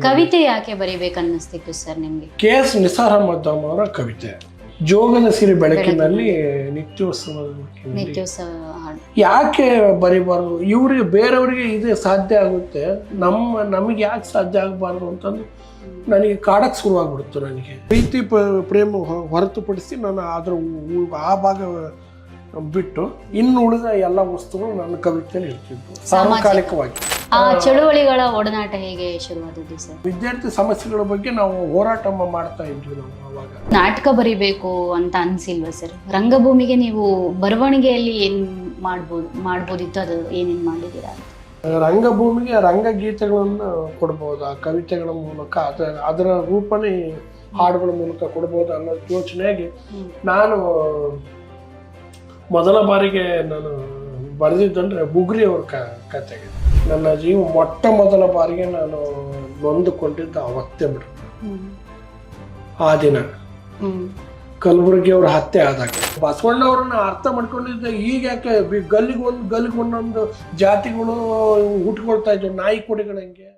ಕವಿತೆ ಯಾಕೆ ಬರಿಬೇಕನ್ನಿಸ್ತಿತ್ತು ಸರ್ ನಿಮ್ಗೆ? ಕೆ ಎಸ್ ನಿಸಾರ್ ಅಹಮದ್ ಅವರ ಕವಿತೆ. ಜೋಗದ ಸಿರಿ ಬೆಳಕಿನಲ್ಲಿ ನಿತ್ಯೋತ್ಸವ. ನಿತ್ಯೋತ್ಸವ ಹಾಡು ಯಾಕೆ ಬರಿಬಾರ್ದು? ಇವ್ರಿಗೆ ಬೇರೆಯವರಿಗೆ ಇದು ಸಾಧ್ಯ ಆಗುತ್ತೆ. ನಮ್ಮ ನಮಗೆ ಯಾಕೆ ಸಾಧ್ಯ ಆಗಬಾರ್ದು ಅಂತಂದು ನನಗೆ ಕಾಡಕ್ಕೆ ಶುರುವಾಗ್ಬಿಡ್ತು ನನಗೆ. ಪ್ರೀತಿ ಪ್ರೇಮ ಹೊರತುಪಡಿಸಿ ನಾನು ಅದರ ಉ- ಆ ಭಾಗ ಬಿಟ್ಟು ಇನ್ನು ಉಳಿದ ಎಲ್ಲ ವಸ್ತುಗಳು ನನ್ನ ಕವಿತೆಯಲ್ಲಿ ಇರ್ತಿದ್ವು. ಸಾರ್ವಕಾಲಿಕವಾಗಿ. ಆ ಚಳುವಳಿಗಳ ಒಡನಾಟ ಹೇಗೆ ಶುರುವಾದದ್ದು ಸರ್? ವಿದ್ಯಾರ್ಥಿ ಸಮಸ್ಯೆಗಳ ಬಗ್ಗೆ ನಾವು ಹೋರಾಟ ಮಾಡ್ತಾ ಇದ್ವಿ ನಾವು ಅವಾಗ. ನಾಟಕ ಬರಿಬೇಕು ಅಂತ ಅನ್ಸಿಲ್ವಾ ಸರ್? ರಂಗಭೂಮಿಗೆ ನೀವು ಬರವಣಿಗೆಯಲ್ಲಿ ಏನ್ ಮಾಡ್ಬೋದು ಮಾಡ್ಬೋದಿತ್ತು? ಅದು ಏನೇನ್ ಮಾಡಿದ್ದೀರಾ? ರಂಗಭೂಮಿಗೆ ರಂಗಗೀತೆಗಳನ್ನು ಕೊಡ್ಬೋದು ಆ ಕವಿತೆಗಳ ಮೂಲಕ ಅದರ ಅದರ ರೂಪನೇ ಹಾಡುಗಳ ಮೂಲಕ ಕೊಡ್ಬೋದು ಅನ್ನೋ ಯೋಚನೆಯಾಗಿ ನಾನು ಮೊದಲ ಬಾರಿಗೆ ನಾನು ಬರೆದಿದ್ದಂದ್ರೆ ಬುಗ್ರಿ ಅವ್ರ ಕ ಕತೆಗೆ. ನನ್ನ ಜೀವ ಮೊಟ್ಟ ಮೊದಲ ಬಾರಿಗೆ ನಾನು ನೊಂದುಕೊಂಡಿದ್ದ ಅವತ್ತೇ ಬಿಡು ಆ ದಿನ ಕಲಬುರಗಿ ಅವ್ರ ಹತ್ಯೆ ಆದಾಗ ಬಸವಣ್ಣವ್ರನ್ನ ಅರ್ಥ ಮಾಡ್ಕೊಂಡಿದ್ದೆ, ಈಗ ಯಾಕೆ ಗಲ್ಲಿಗೆ ಒಂದು ಗಲ್ಲಿಗೆ ಒಂದೊಂದು ಜಾತಿಗಳು ಹುಟ್ಕೊಳ್ತಾ ಇದ್ವು ನಾಯಿ ಕೊಡಿಗಳಂಗೆ